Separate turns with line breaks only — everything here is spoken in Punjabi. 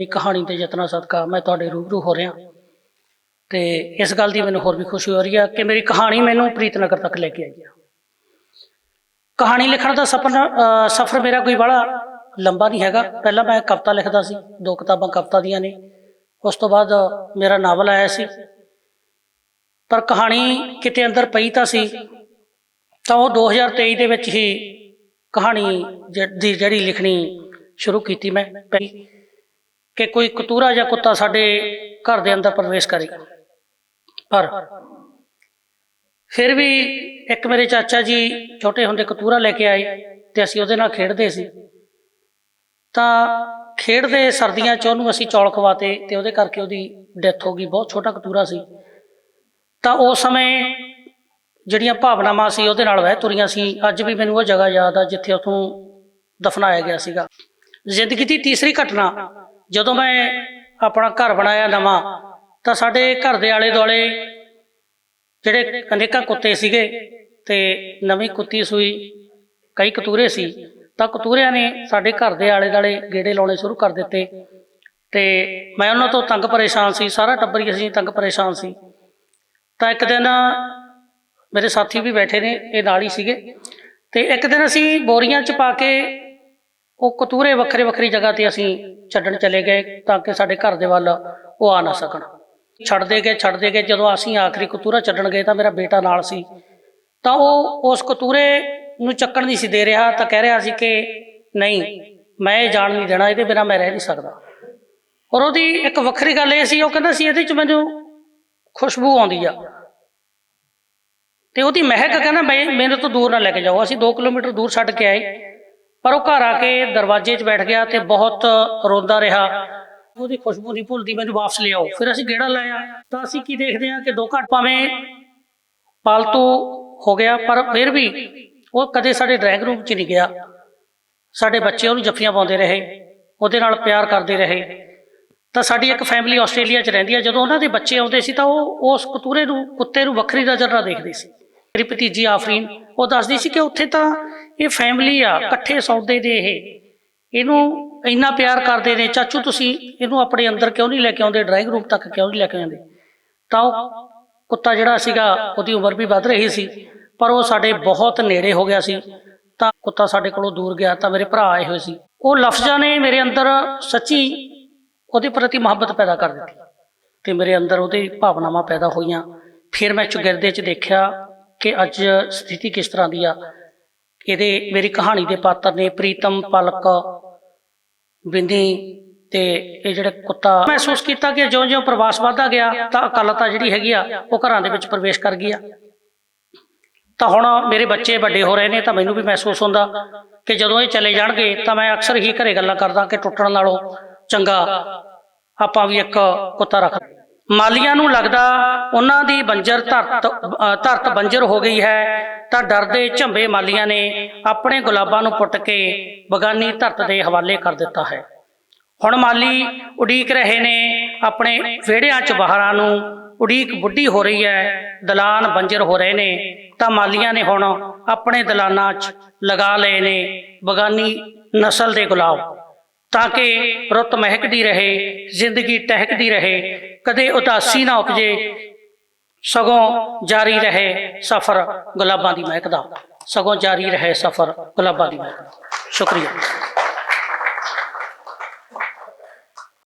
ਇਹ ਕਹਾਣੀ ਦੇ ਯਤਨਾ ਸਦਕਾ ਮੈਂ ਤੁਹਾਡੇ ਰੂਬਰੂ ਹੋ ਰਿਹਾ। ਤੇ ਇਸ ਗੱਲ ਦੀ ਮੈਨੂੰ ਹੋਰ ਵੀ ਖੁਸ਼ੀ ਹੋ ਰਹੀ ਹੈ ਕਿ ਮੇਰੀ ਕਹਾਣੀ ਮੈਨੂੰ ਪ੍ਰੀਤਨਗਰ ਤੱਕ ਲੈ ਕੇ ਆਈ ਹੈ। ਕਹਾਣੀ ਲਿਖਣ ਦਾ ਸਪਨਾ ਸਫ਼ਰ ਮੇਰਾ ਕੋਈ ਬੜਾ ਲੰਬਾ ਨਹੀਂ ਹੈਗਾ। ਪਹਿਲਾਂ ਮੈਂ ਕਵਿਤਾ ਲਿਖਦਾ ਸੀ, ਦੋ ਕਿਤਾਬਾਂ ਕਵਿਤਾ ਦੀਆਂ ਨੇ। ਉਸ ਤੋਂ ਬਾਅਦ ਮੇਰਾ ਨਾਵਲ ਆਇਆ ਸੀ। ਪਰ ਕਹਾਣੀ ਕਿਤੇ ਅੰਦਰ ਪਈ ਤਾਂ ਸੀ। ਤਾਂ ਉਹ 2023 ਦੇ ਵਿੱਚ ਹੀ ਕਹਾਣੀ ਜ- ਦੀ ਜਿਹੜੀ ਲਿਖਣੀ ਸ਼ੁਰੂ ਕੀਤੀ ਮੈਂ। ਪਹਿਲੀ ਕਿ ਕੋਈ ਕਤੂਰਾ ਜਾਂ ਕੁੱਤਾ ਸਾਡੇ ਘਰ ਦੇ ਅੰਦਰ ਪ੍ਰਵੇਸ਼ ਕਰੇ। ਪਰ ਫਿਰ ਵੀ ਇੱਕ ਮੇਰੇ ਚਾਚਾ ਜੀ ਛੋਟੇ ਹੁੰਦੇ ਕਤੂਰਾ ਲੈ ਕੇ ਆਏ ਤੇ ਅਸੀਂ ਉਹਦੇ ਨਾਲ ਖੇਡਦੇ ਸੀ। ਤਾਂ ਖੇਡਦੇ ਸਰਦੀਆਂ ਚ ਉਹਨੂੰ ਅਸੀਂ ਚੌਲ ਖਵਾਤੇ ਤੇ ਉਹਦੇ ਕਰਕੇ ਉਹਦੀ ਡੈਥ ਹੋ ਗਈ, ਬਹੁਤ ਛੋਟਾ ਕਤੂਰਾ ਸੀ। ਤਾਂ ਉਸ ਸਮੇਂ ਜਿਹੜੀਆਂ ਭਾਵਨਾਵਾਂ ਸੀ ਉਹਦੇ ਨਾਲ ਵਹਿ ਤੁਰੀਆਂ ਸੀ। ਅੱਜ ਵੀ ਮੈਨੂੰ ਉਹ ਜਗ੍ਹਾ ਯਾਦ ਆ ਜਿੱਥੇ ਉਥੋਂ ਦਫਨਾਇਆ ਗਿਆ ਸੀਗਾ। ਜ਼ਿੰਦਗੀ ਦੀ ਤੀਸਰੀ ਘਟਨਾ ਜਦੋਂ ਮੈਂ ਆਪਣਾ ਘਰ ਬਣਾਇਆ ਨਵਾਂ, ਤਾਂ ਸਾਡੇ ਘਰ ਦੇ ਆਲੇ ਦੁਆਲੇ ਜਿਹੜੇ ਅਨੇਕਾਂ ਕੁੱਤੇ ਸੀਗੇ ਤੇ ਨਵੀਂ ਕੁੱਤੀ ਸੂਈ, ਕਈ ਕਤੂਰੇ ਸੀ। ਤਾਂ ਕਤੂਰਿਆਂ ਨੇ ਸਾਡੇ ਘਰ ਦੇ ਆਲੇ ਦੁਆਲੇ ਗੇੜੇ ਲਾਉਣੇ ਸ਼ੁਰੂ ਕਰ ਦਿੱਤੇ ਤੇ ਮੈਂ ਉਹਨਾਂ ਤੋਂ ਤੰਗ ਪਰੇਸ਼ਾਨ ਸੀ, ਸਾਰਾ ਟੱਬਰ ਹੀ ਅਸੀਂ ਤੰਗ ਪਰੇਸ਼ਾਨ ਸੀ। ਤਾਂ ਇੱਕ ਦਿਨ ਮੇਰੇ ਸਾਥੀ ਵੀ ਬੈਠੇ ਨੇ, ਇਹ ਨਾਲ ਹੀ ਸੀਗੇ ਤੇ ਇੱਕ ਦਿਨ ਅਸੀਂ ਬੋਰੀਆਂ 'ਚ ਪਾ ਕੇ ਉਹ ਕਤੂਰੇ ਵੱਖਰੇ ਵੱਖਰੀ ਜਗ੍ਹਾ ਤੇ ਅਸੀਂ ਛੱਡਣ ਚਲੇ ਗਏ ਤਾਂ ਕਿ ਸਾਡੇ ਘਰ ਦੇ ਵੱਲ ਉਹ ਆ ਨਾ ਸਕਣ। ਛੱਡਦੇ ਗਏ ਛੱਡਦੇ ਗਏ। ਜਦੋਂ ਅਸੀਂ ਆਖਰੀ ਕਤੂਰਾ ਛੱਡਣ ਗਏ ਤਾਂ ਮੇਰਾ ਬੇਟਾ ਨਾਲ ਸੀ। ਤਾਂ ਉਹ ਉਸ ਕਤੂਰੇ ਨੂੰ ਚੱਕਣ ਨਹੀਂ ਸੀ ਦੇ ਰਿਹਾ ਤਾਂ ਕਹਿ ਰਿਹਾ ਸੀ ਕਿ ਨਹੀਂ, ਮੈਂ ਇਹ ਜਾਣ ਨਹੀਂ ਦੇਣਾ, ਇਹਦੇ ਬਿਨਾ ਮੈਂ ਰਹਿ ਨਹੀਂ ਸਕਦਾ। ਔਰ ਉਹਦੀ ਇੱਕ ਵੱਖਰੀ ਗੱਲ ਇਹ ਸੀ, ਉਹ ਕਹਿੰਦਾ ਸੀ, ਇਹਦੇ ਚ ਮੈਨੂੰ ਖੁਸ਼ਬੂ ਆਉਂਦੀ ਆ। ਤੇ ਉਹਦੀ ਮਹਿਕ ਕਹਿੰਦਾ ਮੈਂ ਮੇਰੇ ਤੋਂ ਦੂਰ ਨਾ ਲੈ ਕੇ ਜਾਓ, ਅਸੀਂ 2 ਕਿਲੋਮੀਟਰ ਦੂਰ ਛੱਡ ਕੇ ਆਏ। ਪਰ ਉਹ ਘਰ ਆ ਕੇ ਦਰਵਾਜ਼ੇ 'ਚ ਬੈਠ ਗਿਆ ਤੇ ਬਹੁਤ ਰੋਂਦਾ ਰਿਹਾ। ਉਹਦੀ ਖੁਸ਼ਬੂ ਨਹੀਂ ਭੁੱਲਦੀ ਮੈਨੂੰ ਵਾਪਸ ਲਿਆਓ। ਫਿਰ ਅਸੀਂ ਗੇੜਾ ਲਾਇਆ। ਤਾਂ ਅਸੀਂ ਕੀ ਦੇਖਦੇ ਹਾਂ ਕਿ ਦੋ ਘੰਟ ਭਾਵੇਂ ਪਾਲਤੂ ਹੋ ਗਿਆ, ਪਰ ਫਿਰ ਵੀ ਉਹ ਕਦੇ ਸਾਡੇ ਡਰਾਇੰਗ ਰੂਮ 'ਚ ਨਹੀਂ ਗਿਆ। ਸਾਡੇ ਬੱਚੇ ਉਹਨੂੰ ਜੱਫੀਆਂ ਪਾਉਂਦੇ ਰਹੇ, ਉਹਦੇ ਨਾਲ ਪਿਆਰ ਕਰਦੇ ਰਹੇ। ਤਾਂ ਸਾਡੀ ਇੱਕ ਫੈਮਿਲੀ ਆਸਟ੍ਰੇਲੀਆ 'ਚ ਰਹਿੰਦੀ ਹੈ ਜਦੋਂ ਉਹਨਾਂ ਦੇ ਬੱਚੇ ਆਉਂਦੇ ਸੀ ਤਾਂ ਉਹ ਉਸ ਕਤੂਰੇ ਨੂੰ, ਕੁੱਤੇ ਨੂੰ ਵੱਖਰੀ ਨਜ਼ਰ ਨਾਲ ਦੇਖਦੇ ਸੀ। ਮੇਰੀ ਭਤੀਜੀ ਆਫਰੀਨ, ਉਹ ਦੱਸਦੀ ਸੀ ਕਿ ਉੱਥੇ ਤਾਂ ਇਹ ਫੈਮਿਲੀ ਆ, ਇਕੱਠੇ ਸੌਂਦੇ ਦੇ ਇਹ। ਇਹਨੂੰ ਇੰਨਾ ਪਿਆਰ ਕਰਦੇ ਨੇ, ਚਾਚੂ ਤੁਸੀਂ ਇਹਨੂੰ ਆਪਣੇ ਅੰਦਰ ਕਿਉਂ ਨਹੀਂ ਲੈ ਕੇ ਆਉਂਦੇ? ਡਰਾਇੰਗ ਰੂਮ ਤੱਕ ਕਿਉਂ ਨਹੀਂ ਲੈ ਕੇ ਆਉਂਦੇ? ਤਾਂ ਉਹ ਕੁੱਤਾ ਜਿਹੜਾ ਸੀਗਾ, ਉਹਦੀ ਉਮਰ ਵੀ ਵੱਧ ਰਹੀ ਸੀ, ਪਰ ਉਹ ਸਾਡੇ ਬਹੁਤ ਨੇੜੇ ਹੋ ਗਿਆ ਸੀ। ਤਾਂ ਕੁੱਤਾ ਸਾਡੇ ਕੋਲੋਂ ਦੂਰ ਗਿਆ, ਤਾਂ ਮੇਰੇ ਭਰਾ ਆਏ ਹੋਏ ਸੀ। ਉਹ ਲਫ਼ਜ਼ਾਂ ਨੇ ਮੇਰੇ ਅੰਦਰ ਸੱਚੀ ਉਹਦੇ ਪ੍ਰਤੀ ਮੁਹੱਬਤ ਪੈਦਾ ਕਰ ਦਿੱਤੀ ਤੇ ਮੇਰੇ ਅੰਦਰ ਉਹਦੀ ਭਾਵਨਾਵਾਂ ਪੈਦਾ ਹੋਈਆਂ। ਫਿਰ ਮੈਂ ਚੁਗਿਰਦੇ 'ਚ ਦੇਖਿਆ ਕਿ ਅੱਜ ਸਥਿਤੀ ਕਿਸ ਤਰ੍ਹਾਂ ਦੀ ਆ। ਇਹਦੇ ਮੇਰੀ ਕਹਾਣੀ ਦੇ ਪਾਤਰ ਨੇ ਪ੍ਰੀਤਮ ਪਲਕ ਬਿੰਦੀ ਤੇ ਇਹ ਜਿਹੜਾ ਕੁੱਤਾ ਮਹਿਸੂਸ ਕੀਤਾ ਕਿ ਜਿਉਂ-ਜਿਉਂ ਪ੍ਰਵਾਸ ਵਧਦਾ ਗਿਆ ਤਾਂ ਅਕਾਲਤਾ ਜਿਹੜੀ ਹੈਗੀ ਆ, ਉਹ ਘਰਾਂ ਦੇ ਵਿੱਚ ਪ੍ਰਵੇਸ਼ ਕਰ ਗਈ ਆ। ਤਾਂ ਹੁਣ ਮੇਰੇ ਬੱਚੇ ਵੱਡੇ ਹੋ ਰਹੇ ਨੇ ਤਾਂ ਮੈਨੂੰ ਵੀ ਮਹਿਸੂਸ ਹੁੰਦਾ ਕਿ ਜਦੋਂ ਇਹ ਚਲੇ ਜਾਣਗੇ ਤਾਂ ਮੈਂ ਅਕਸਰ ਹੀ ਘਰੇ ਗੱਲਾਂ ਕਰਦਾ ਕਿ ਟੁੱਟਣ ਨਾਲੋਂ ਚੰਗਾ ਆਪਾਂ ਵੀ ਇੱਕ ਕੁੱਤਾ ਰੱਖ ਮਾਲੀਆਂ ਨੂੰ ਲੱਗਦਾ ਉਹਨਾਂ ਦੀ ਬੰਜਰ ਧਰਤ ਧਰਤ ਬੰਜਰ ਹੋ ਗਈ ਹੈ, ਤਾਂ ਡਰਦੇ ਝੰਬੇ ਮਾਲੀਆਂ ਨੇ ਆਪਣੇ ਗੁਲਾਬਾਂ ਨੂੰ ਪੁੱਟ ਕੇ ਬਗਾਨੀ ਧਰਤ ਦੇ ਹਵਾਲੇ ਕਰ ਦਿੱਤਾ ਹੈ। ਹੁਣ ਮਾਲੀ ਉਡੀਕ ਰਹੇ ਨੇ ਆਪਣੇ ਵਿਹੜਿਆਂ 'ਚ ਬਾਹਰਾਂ ਨੂੰ, ਉਡੀਕ ਬੁੱਢੀ ਹੋ ਰਹੀ ਹੈ, ਦਲਾਨ ਬੰਜਰ ਹੋ ਰਹੇ ਨੇ, ਤਾਂ ਮਾਲੀਆਂ ਨੇ ਹੁਣ ਆਪਣੇ ਦਲਾਨਾਂ 'ਚ ਲਗਾ ਲਏ ਨੇ ਬਗਾਨੀ ਨਸਲ ਦੇ ਗੁਲਾਬ, ਤਾਂ ਕਿ ਰੁੱਤ ਮਹਿਕਦੀ ਰਹੇ, ਜ਼ਿੰਦਗੀ ਟਹਿਕਦੀ ਰਹੇ ਕਦੇ ਉਦਾਸੀ ਨਾ ਉਪਜੇ, ਸਗੋਂ ਜਾਰੀ ਰਹੇ ਸਫ਼ਰ ਗੁਲਾਬਾਂ ਦੀ ਮਹਿਕ ਦਾ। ਸਗੋਂ ਜਾਰੀ ਰਹੇ ਸਫ਼ਰ ਗੁਲਾਬਾਂ ਦੀ ਮਹਿਕ ਸ਼ੁਕਰੀਆ।